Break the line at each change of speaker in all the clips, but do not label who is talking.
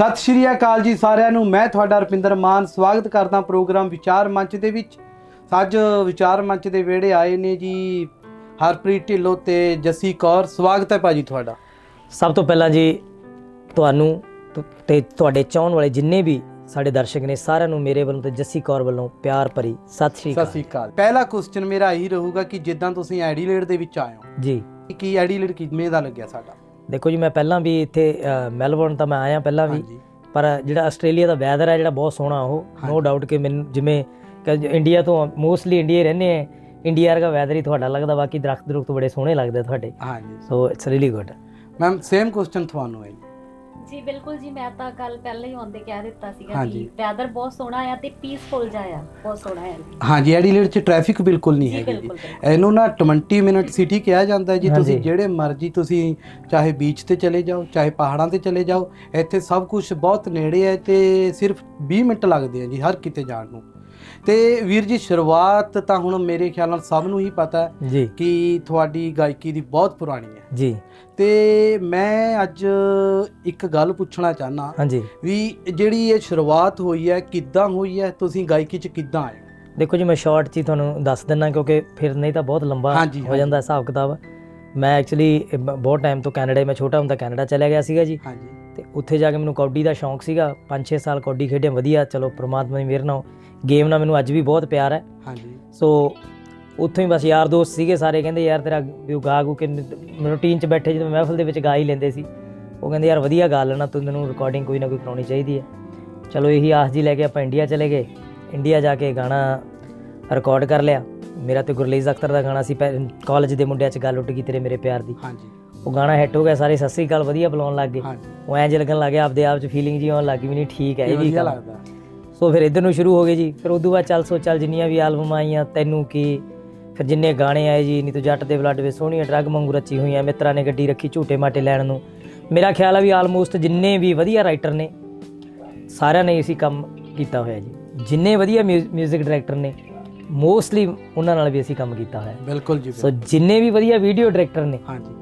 ਸਤਿ ਸ਼੍ਰੀ ਅਕਾਲ ਜੀ ਸਾਰਿਆਂ ਨੂੰ। ਮੈਂ ਤੁਹਾਡਾ ਰਪਿੰਦਰ ਮਾਨ। ਸਵਾਗਤ ਕਰਦਾ ਪ੍ਰੋਗਰਾਮ ਵਿਚਾਰ ਮੰਚ ਦੇ ਵਿੱਚ। ਅੱਜ ਵਿਚਾਰ ਮੰਚ ਦੇ ਵਿਹੜੇ ਆਏ ਨੇ ਜੀ ਹਰਪ੍ਰੀਤ ਢਿੱਲੋਂ ਤੇ ਜੱਸੀ ਕੌਰ। ਸਵਾਗਤ ਹੈ ਭਾਜੀ ਤੁਹਾਡਾ।
ਸਭ ਤੋਂ ਪਹਿਲਾਂ ਜੀ ਤੁਹਾਨੂੰ ਤੁ- ਤੁਹਾਡੇ ਚਾਹਣ ਵਾਲੇ ਜਿੰਨੇ ਵੀ ਸਾਡੇ ਦਰਸ਼ਕ ਨੇ ਸਾਰਿਆਂ ਨੂੰ ਮੇਰੇ ਵੱਲੋਂ ਤੇ ਜੱਸੀ ਕੌਰ ਵੱਲੋਂ ਪਿਆਰ ਭਰੀ ਸਤਿ ਸ਼੍ਰੀ
ਸਤਿ
ਅਕਾਲ
ਸ਼੍ਰੀ ਅਕਾਲ। ਪਹਿਲਾ ਕੁਐਸਚਨ ਮੇਰਾ ਇਹੀ ਰਹੂਗਾ ਕਿ ਜਿੱਦਾਂ ਤੁਸੀਂ ਐਡੀਲੇਡ ਦੇ ਵਿੱਚ ਆਏ ਹੋ।
ਜੀ।
ਕੀ ਐਡੀਲੇਡ ਕਿਵੇਂ ਦਾ ਲੱਗਿਆ ਸਾਡਾ?
ਦੇਖੋ ਜੀ ਮੈਂ ਪਹਿਲਾਂ ਵੀ ਇੱਥੇ ਮੈਲਬੌਰਨ ਤਾਂ ਮੈਂ ਆਇਆ ਪਹਿਲਾਂ ਵੀ ਪਰ ਜਿਹੜਾ ਆਸਟ੍ਰੇਲੀਆ ਦਾ ਵੈਦਰ ਹੈ ਜਿਹੜਾ ਬਹੁਤ ਸੋਹਣਾ ਉਹ ਨੋ। ਡਾਊਟ ਕਿ ਮੈਨੂੰ ਜਿਵੇਂ ਕਿ ਇੰਡੀਆ ਤੋਂ ਮੋਸਟਲੀ ਇੰਡੀਆ ਰਹਿੰਦੇ ਆ ਇੰਡੀਆ ਵਰਗਾ ਵੈਦਰ ਹੀ ਤੁਹਾਡਾ ਲੱਗਦਾ ਬਾਕੀ ਦਰਖਤ ਦਰੁਖਤ ਬੜੇ ਸੋਹਣੇ ਲੱਗਦੇ ਤੁਹਾਡੇ।
ਹਾਂਜੀ।
So it's really good
ma'am same question ਤੁਹਾਨੂੰ ਹੈ ਜੀ।
ਜੀ ਬਿਲਕੁਲ ਜੀ ਮੈਂ ਤਾਂ ਕੱਲ ਪਹਿਲਾਂ ਹੀ ਆਉਂਦੇ ਕਹਿ ਦਿੱਤਾ ਸੀਗਾ
ਹਾਂਜੀ।
ਕਿ ਵੈਦਰ ਬਹੁਤ ਸੋਹਣਾ ਆ ਤੇ ਪੀਸਫੁਲ ਜਿਹਾ ਆ ਬਹੁਤ ਸੋਹਣਾ ਹੈ ਜੀ
ਹਾਂਜੀ ਐਡੀਲੇਡ 'ਚ ਟ੍ਰੈਫਿਕ ਬਿਲਕੁਲ ਨਹੀਂ
ਜੀ,
ਹੈਗੀ ਜੀ
ਬਿਲਕੁਲ, ਬਿਲਕੁਲ।
ਇਹਨੂੰ ਨਾ 20 ਮਿੰਟ ਸਿਟੀ ਕਿਹਾ ਜਾਂਦਾ ਹੈ ਜੀ ਤੁਸੀਂ
ਹਾਂਜੀ।
ਜਿਹੜੇ ਮਰਜ਼ੀ ਤੁਸੀਂ ਚਾਹੇ ਬੀਚ ਤੇ ਚਲੇ ਜਾਓ ਚਾਹੇ ਪਹਾੜਾਂ ਤੇ ਚਲੇ ਜਾਓ ਇੱਥੇ ਸਭ ਕੁਝ ਬਹੁਤ ਨੇੜੇ ਹੈ ਤੇ ਸਿਰਫ 20 ਮਿੰਟ ਲੱਗਦੇ ਆ ਜੀ ਹਰ ਕਿਤੇ ਜਾਣ ਨੂੰ ਤੇ ਵੀਰ ਜੀ ਸ਼ੁਰੂਆਤ ਤਾਂ ਹੁਣ ਮੇਰੇ ਖਿਆਲ ਨਾਲ ਸਭ ਨੂੰ ਹੀ ਪਤਾ ਹੈ ਕਿ ਤੁਹਾਡੀ ਗਾਇਕੀ ਦੀ ਬਹੁਤ ਪੁਰਾਣੀ ਹੈ।
ਜੀ।
ਤੇ ਮੈਂ ਅੱਜ ਇੱਕ ਗੱਲ ਪੁੱਛਣਾ ਚਾਹਨਾ
ਹਾਂਜੀ।
ਵੀ ਜਿਹੜੀ ਇਹ ਸ਼ੁਰੂਆਤ ਹੋਈ ਹੈ ਕਿੱਦਾਂ ਹੋਈ ਹੈ? ਤੁਸੀਂ ਗਾਇਕੀ 'ਚ ਕਿੱਦਾਂ ਆਏ?
ਦੇਖੋ ਜੀ ਮੈਂ ਸ਼ਾਰਟ 'ਚ ਹੀ ਤੁਹਾਨੂੰ ਦੱਸ ਦਿੰਨਾ ਕਿਉਂਕਿ ਫਿਰ ਨਹੀਂ ਤਾਂ ਬਹੁਤ ਲੰਬਾ ਹੋ। ਜਾਂਦਾ ਹਿਸਾਬ ਕਿਤਾਬ। ਮੈਂ ਐਕਚੁਅਲੀ ਬਹੁਤ ਟਾਈਮ ਤੋਂ ਕੈਨੇਡਾ ਮੈਂ ਛੋਟਾ ਹੁੰਦਾ ਕੈਨੇਡਾ ਚਲਿਆ ਗਿਆ ਸੀਗਾ ਜੀ।
ਹਾਂਜੀ।
ਉੱਥੇ ਜਾ ਕੇ ਮੈਨੂੰ ਕੌਡੀ ਦਾ ਸ਼ੌਂਕ ਸੀਗਾ। 5-6 ਸਾਲ ਕੌਡੀ ਖੇਡਿਆ ਵਧੀਆ। ਚਲੋ ਪ੍ਰਮਾਤਮਾ ਦੀ ਮਿਹਰ ਨਾਲ। ਗੇਮ ਨਾਲ ਮੈਨੂੰ ਅੱਜ ਵੀ ਬਹੁਤ ਪਿਆਰ ਹੈ।
ਹਾਂਜੀ।
ਸੋ ਉੱਥੋਂ ਹੀ ਬਸ ਯਾਰ ਦੋਸਤ ਸੀਗੇ ਸਾਰੇ। ਕਹਿੰਦੇ ਯਾਰ ਤੇਰਾ ਵੀ ਉਹ ਗਾ ਗੂ ਕਿ ਰੂਟੀਨ 'ਚ ਬੈਠੇ ਜਦੋਂ ਮਹਿਫਲ ਦੇ ਵਿੱਚ ਗਾ ਹੀ ਲੈਂਦੇ ਸੀ। ਉਹ ਕਹਿੰਦੇ ਯਾਰ ਵਧੀਆ ਗਾ ਲੈਣਾ। ਤੂੰ ਤੈਨੂੰ ਰਿਕਾਰਡਿੰਗ ਕੋਈ ਨਾ ਕੋਈ ਕਰਾਉਣੀ ਚਾਹੀਦੀ ਹੈ। ਚਲੋ ਇਹੀ ਆਸ ਜੀ ਲੈ ਕੇ ਆਪਾਂ ਇੰਡੀਆ ਚਲੇ ਗਏ। ਇੰਡੀਆ ਜਾ ਕੇ ਗਾਣਾ ਰਿਕਾਰਡ ਕਰ ਲਿਆ। ਮੇਰਾ ਤੇ ਗੁਰਲੀਜ਼ ਅਖਤਰ ਦਾ ਗਾਣਾ ਸੀ। ਕਾਲਜ ਦੇ ਮੁੰਡਿਆਂ 'ਚ ਗੱਲ ਉੱਟ ਗਈ ਤੇਰੇ ਮੇਰੇ ਪਿਆਰ ਦੀ।
ਹਾਂਜੀ।
ਉਹ ਗਾਣਾ ਹਿੱਟ ਹੋ ਗਿਆ ਸਾਰੇ ਸਤਿ ਸ੍ਰੀ ਅਕਾਲ ਵਧੀਆ ਬੁਲਾਉਣ ਲੱਗ ਗਏ।
ਹਾਂਜੀ।
ਉਹ ਐਂ ਜਿਹਾ ਲੱਗਣ ਲੱਗ ਗਿਆ ਆਪਦੇ ਆਪ 'ਚ ਫੀਲਿੰਗ ਜੀ ਆਉਣ ਲੱਗ ਗਈ ਵੀ ਨਹੀਂ ਠੀਕ ਹੈ
ਇਹ
ਵੀ
ਵਧੀਆ
ਕੰਮ।
ਲੱਗਦਾ।
ਸੋ ਫਿਰ ਇਧਰ ਨੂੰ ਸ਼ੁਰੂ ਹੋ ਗਏ ਜੀ। ਫਿਰ ਉਦੋਂ ਬਾਅਦ ਚੱਲ ਸੋ ਚੱਲ ਜਿੰਨੀਆਂ ਵੀ ਐਲਬਮ ਆਈਆਂ ਤੈਨੂੰ ਕੀ ਫਿਰ ਜਿੰਨੇ ਗਾਣੇ ਆਏ ਜੀ ਨਹੀਂ ਤੂੰ ਜੱਟ ਦੇ ਬਲੱਡ ਵਿੱਚ ਸੋਹਣੀਆਂ ਡਰੱਗ ਵਾਂਗੂ ਰਚੀ ਹੋਈਆਂ ਮਿੱਤਰਾਂ ਨੇ ਗੱਡੀ ਰੱਖੀ ਝੂਟੇ ਮਾਟੇ ਲੈਣ ਨੂੰ। ਮੇਰਾ ਖਿਆਲ ਆ ਵੀ ਆਲਮੋਸਟ ਜਿੰਨੇ ਵੀ ਵਧੀਆ ਰਾਈਟਰ ਨੇ ਸਾਰਿਆਂ ਨੇ ਇਸੇ ਕੰਮ ਕੀਤਾ ਹੋਇਆ ਜੀ। ਜਿੰਨੇ ਵਧੀਆ 뮤직 ਡਾਇਰੈਕਟਰ ਨੇ ਮੋਸਟਲੀ ਉਹਨਾਂ ਨਾਲ ਵੀ ਅਸੀਂ ਕੰਮ ਕੀਤਾ ਹੋਇਆ।
ਬਿਲਕੁਲ ਜੀ
ਸੋ ਜਿੰਨੇ ਵੀ ਵਧੀਆ ਵੀਡੀਓ ਡਾਇਰੈਕਟਰ ਨੇ
ਹਾਂਜੀ।